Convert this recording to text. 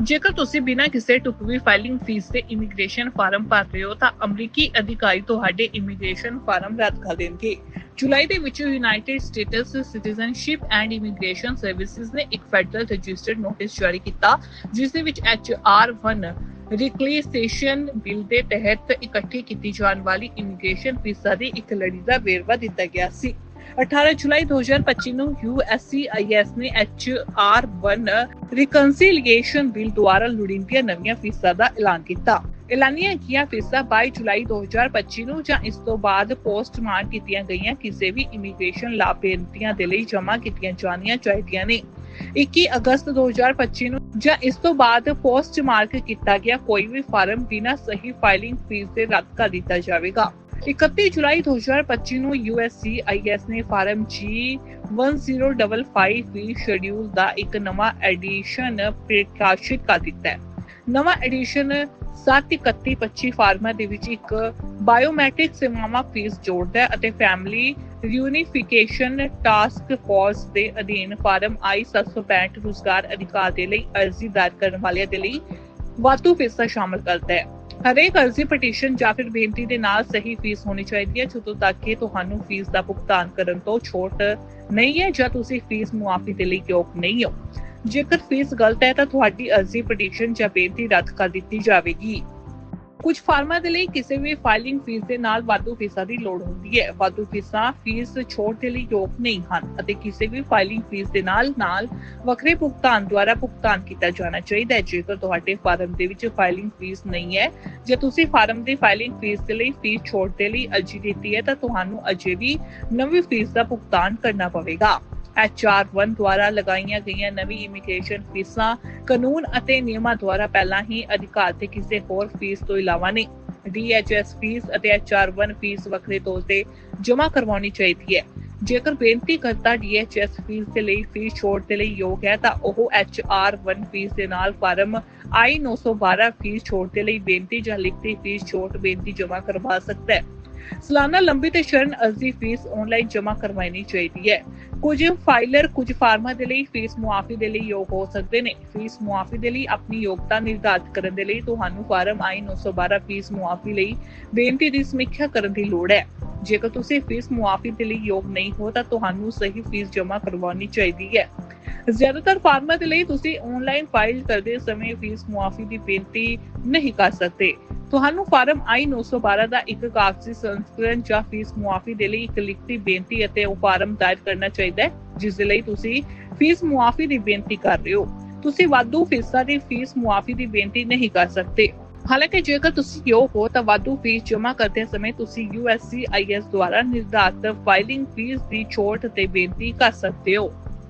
ਜੇਕਰ ਤੁਸੀਂ ਬਿਨਾਂ ਕਿਸੇ ਢੁਕਵੀਂ ਫਾਈਲਿੰਗ ਫੀਸ ਦੇ ਇਮੀਗ੍ਰੇਸ਼ਨ ਫਾਰਮ ਭਰ ਰਹੇ ਹੋ, ਤਾਂ ਅਮਰੀਕੀ ਅਧਿਕਾਰੀ ਤੁਹਾਡੇ ਇਮੀਗ੍ਰੇਸ਼ਨ ਫਾਰਮ ਰੱਦ ਕਰ ਦੇਣਗੇ। ਜੁਲਾਈ ਦੇ ਵਿੱਚ United States citizenship and immigration services ਨੇ ਇੱਕ ਫੈਡਰਲ ਰਜਿਸਟਰਡ ਨੋਟਿਸ ਜਾਰੀ ਕੀਤਾ, ਜਿਸ ਦੇ ਵਿੱਚ ਐਚ ਆਰ 1 ਰਿਕਲੇਸੇਸ਼ਨ ਬਿੱਲ ਦੇ ਤਹਿਤ ਇਕੱਠੀ ਕੀਤੀ ਜਾਣ ਵਾਲੀ ਇਮੀਗ੍ਰੇਸ਼ਨ ਫੀਸਾਂ ਦੀ ਇੱਕ ਲੜੀ ਦਾ ਵੇਰਵਾ ਦਿੱਤਾ ਗਿਆ ਸੀ। 18 ਜੁਲਾਈ 2025 ਨੂੰ USCIS ਨੇ HR1 ਰਿਕਨਸੀਲੀਏਸ਼ਨ ਬਿੱਲ ਦੁਆਰਾ ਲੋੜੀਂਦੀਆਂ ਨਵੀਆਂ ਫੀਸਾਂ ਦਾ ਐਲਾਨ ਕੀਤਾ। ਐਲਾਨੀਆਂ ਗਈਆਂ ਫੀਸਾਂ 22 ਜੁਲਾਈ 2025 ਨੂੰ ਜਾਂ ਇਸ ਤੋਂ ਬਾਅਦ ਪੋਸਟਮਾਰਕ ਕੀਤੀਆਂ ਗਈਆਂ ਕਿਸੇ ਵੀ ਇਮੀਗ੍ਰੇਸ਼ਨ ਲਾਭ ਦੇ ਲਈ ਜਮ੍ਹਾਂ ਕੀਤੀਆਂ ਜਾਣੀਆਂ ਚਾਹੀਦੀਆਂ ਨੇ। 21 ਅਗਸਤ 2025 ਨੂੰ ਜਾਂ ਇਸ ਤੋਂ ਬਾਅਦ ਪੋਸਟ ਮਾਰਕ ਕੀਤਾ ਗਿਆ ਕੋਈ ਵੀ ਫਾਰਮ ਬਿਨਾਂ ਸਹੀ ਫਾਈਲਿੰਗ ਫੀਸ ਦੇ ਰੱਦ ਕਰ ਦਿੱਤਾ ਜਾਵੇਗਾ। 31 ਜੁਲਾਈ 2025 ਨੂੰ USCIS ਨੇ ਫਾਰਮ G 1055 ਵੀ ਸ਼ਡਿਊਲ ਦਾ ਇੱਕ ਨਵਾਂ ਐਡੀਸ਼ਨ ਪ੍ਰਕਾਸ਼ਿਤ ਕਰ ਦਿੱਤਾ ਹੈ ਨਵਾਂ ਐਡੀਸ਼ਨ 73125 ਫਾਰਮਾਂ ਦੇ ਵਿੱਚ ਇੱਕ ਬਾਇਓਮੈਟ੍ਰਿਕ ਸੇਵਾਵਾਂ ਫੀਸ ਜੋੜਦਾ ਹੈ ਅਤੇ ਫੈਮਿਲੀ ਰਿਊਨੀਫਿਕੇਸ਼ਨ ਟਾਸਕ ਫੋਰਸ ਦੇ ਅਧੀਨ ਫਾਰਮ I 765 ਰੁਜ਼ਗਾਰ ਅਧਿਕਾਰ ਦੇ ਲਈ ਅਰਜ਼ੀ ਦਾਇਰ ਕਰਨ ਵਾਲਿਆਂ ਦੇ ਲਈ ਵਾਧੂ ਫੀਸਾਂ ਸ਼ਾਮਲ ਕਰਦਾ ਹੈ ਹਰੇਕ ਅਰਜ਼ੀ ਪਟੀਸ਼ਨ ਜਾਂ ਫਿਰ ਬੇਨਤੀ ਦੇ ਨਾਲ ਸਹੀ ਫੀਸ ਹੋਣੀ ਚਾਹੀਦੀ ਹੈ, ਜਦੋਂ ਤੱਕ ਕਿ ਤੁਹਾਨੂੰ ਫੀਸ ਦਾ ਭੁਗਤਾਨ ਕਰਨ ਤੋਂ ਛੋਟ ਨਹੀਂ ਹੈ ਜਾਂ ਤੁਸੀਂ ਫੀਸ ਮੁਆਫੀ ਦੇ ਲਈ ਯੋਗ ਨਹੀਂ ਹੋ। ਜੇਕਰ ਫੀਸ ਗਲਤ ਹੈ ਤਾਂ ਤੁਹਾਡੀ ਅਰਜ਼ੀ ਪਟੀਸ਼ਨ ਜਾਂ ਬੇਨਤੀ ਰੱਦ ਕਰ ਦਿੱਤੀ ਜਾਵੇਗੀ। ਕੁਝ ਫਾਰਮਾਂ ਦੇ ਲਈ ਕਿਸੇ ਵੀ ਫਾਈਲਿੰਗ ਫੀਸ ਦੇ ਨਾਲ ਵਾਧੂ ਫੀਸਾਂ ਦੀ ਲੋੜ ਹੁੰਦੀ ਹੈ। ਵਾਧੂ ਫੀਸਾਂ ਫੀਸ ਛੋਟ ਦੇ ਲਈ ਯੋਗ ਨਹੀਂ ਹਨ ਅਤੇ ਕਿਸੇ ਵੀ ਫਾਈਲਿੰਗ ਫੀਸ ਦੇ ਨਾਲ ਨਾਲ ਵੱਖਰੇ ਭੁਗਤਾਨ ਦੁਆਰਾ ਭੁਗਤਾਨ ਕੀਤਾ ਜਾਣਾ ਚਾਹੀਦਾ ਹੈ। ਜੇਕਰ ਤੁਹਾਡੇ ਫਾਰਮ ਦੇ ਵਿੱਚ ਫਾਈਲਿੰਗ ਫੀਸ ਨਹੀਂ ਹੈ, ਜੇ ਤੁਸੀਂ ਫਾਰਮ ਦੀ ਫਾਈਲਿੰਗ ਫੀਸ ਦੇ ਲਈ ਫੀਸ ਛੋਟ ਦੇ ਲਈ ਅਰਜ਼ੀ ਦਿੱਤੀ ਹੈ, ਤਾਂ ਤੁਹਾਨੂੰ ਅਜੇ ਵੀ ਨਵੀਂ ਫੀਸ ਦਾ ਭੁਗਤਾਨ ਕਰਨਾ ਪਵੇਗਾ। HR1 ਦੁਆਰਾ ਲਗਾਈਆਂ ਗਈਆਂ ਨਵੀਂ ਇਮੀਗ੍ਰੇਸ਼ਨ ਫੀਸਾਂ, ਕਾਨੂੰਨ ਅਤੇ ਨਿਯਮਾਂ ਦੁਆਰਾ ਪਹਿਲਾਂ ਹੀ ਅਧਿਕਾਰ ਤੇ ਕਿਸੇ ਹੋਰ ਫੀਸ ਤੋਂ ਇਲਾਵਾ ਨਹੀਂ। DHS ਫੀਸ ਅਤੇ HR1 ਫੀਸ ਵੱਖਰੇ ਤੌਰ ਤੇ ਜਮ੍ਹਾਂ ਕਰਵਾਉਣੀ ਚਾਹੀਦੀ ਹੈ। ਜੇਕਰ ਬੇਨਤੀ ਕਰਤਾ DHS ਫੀਸ ਦੇ ਲਈ ਫੀਸ ਛੋਟ ਦੇ ਲਈ ਯੋਗ ਹੈ, ਤਾਂ ਉਹ HR1 ਫੀਸ ਦੇ ਨਾਲ ਫਾਰਮ I912 ਫੀਸ ਛੋਟ ਦੇ ਲਈ ਬੇਨਤੀ ਜਾਂ ਲਿਖਤੀ ਫੀਸ ਛੋਟ ਬੇਨਤੀ ਜਮ੍ਹਾਂ ਕਰਵਾ ਸਕਦਾ ਹੈ। ਸਾਲਾਨਾ ਲੰਬੀ ਤੇ ਸ਼ਰਨ ਅਰਜ਼ੀ ਫੀਸ ਆਨਲਾਈਨ ਜਮ੍ਹਾਂ ਕਰਵਾਉਣੀ ਚਾਹੀਦੀ ਹੈ। ਕੁਝ ਫਾਈਲਰ ਕੁਝ ਫਾਰਮਾਂ ਦੇ ਲਈ ਫੀਸ ਮੁਆਫੀ ਦੇ ਲਈ ਯੋਗ ਹੋ ਸਕਦੇ ਨੇ। ਫੀਸ ਮੁਆਫੀ ਦੇ ਲਈ ਆਪਣੀ ਯੋਗਤਾ ਨਿਰਧਾਰਤ ਕਰਨ ਦੇ ਲਈ ਤੁਹਾਨੂੰ ਫਾਰਮ I912 ਫੀਸ ਮੁਆਫੀ ਲਈ ਬੇਨਤੀ ਦੀ ਸਮੀਖਿਆ ਕਰਨ ਦੀ ਲੋੜ ਹੈ। ਜੇਕਰ ਤੁਸੀਂ ਫੀਸ ਮੁਆਫੀ ਦੇ ਲਈ ਯੋਗ ਨਹੀਂ ਹੋ ਤਾਂ ਤੁਹਾਨੂੰ ਸਹੀ ਫੀਸ ਜਮ੍ਹਾਂ ਕਰਵਾਉਣੀ ਚਾਹੀਦੀ ਹੈ। ਜ਼ਿਆਦਾਤਰ ਫਾਰਮਾਂ ਦੇ ਲਈ ਤੁਸੀਂ ਆਨਲਾਈਨ ਫਾਈਲ ਕਰਦੇ ਸਮੇਂ ਫੀਸ ਮੁਆਫੀ ਦੀ ਬੇਨਤੀ ਨਹੀਂ ਕਰ ਸਕਦੇ। ਤੁਹਾਨੂੰ ਫਾਰਮ I912 ਦਾ ਇੱਕ ਕਾਗਜ਼ੀ ਸੰਸਕਰਣ ਜਾਂ ਫੀਸ ਮੁਆਫੀ ਦੇ ਲਈ ਇੱਕ ਲਿਖਤੀ ਬੇਨਤੀ ਅਤੇ ਉਹ ਫਾਰਮ ਦਾਇਰ ਕਰਨਾ ਚਾਹੀਦਾ ਹੈ, ਜਿਸ ਦੇ ਲਈ ਤੁਸੀਂ ਫੀਸ ਮੁਆਫੀ ਦੀ ਬੇਨਤੀ ਕਰ ਰਹੇ ਹੋ। ਤੁਸੀਂ ਵਾਧੂ ਫੀਸਾਂ ਦੀ ਫੀਸ ਮੁਆਫੀ ਦੀ ਬੇਨਤੀ ਨਹੀਂ ਕਰ ਸਕਦੇ। ਹਾਲਾਂਕਿ ਜੇਕਰ ਤੁਸੀਂ ਯੋਗ ਹੋ, ਤਾਂ ਵਾਧੂ ਫੀਸ ਜਮ੍ਹਾਂ ਕਰਦੇ ਸਮੇਂ ਤੁਸੀਂ USCIS ਦੁਆਰਾ ਨਿਰਧਾਰਤ ਫਾਈਲਿੰਗ ਫੀਸ ਦੀ ਛੋਟ ਤੇ ਬੇਨਤੀ ਕਰ ਸਕਦੇ ਹੋ।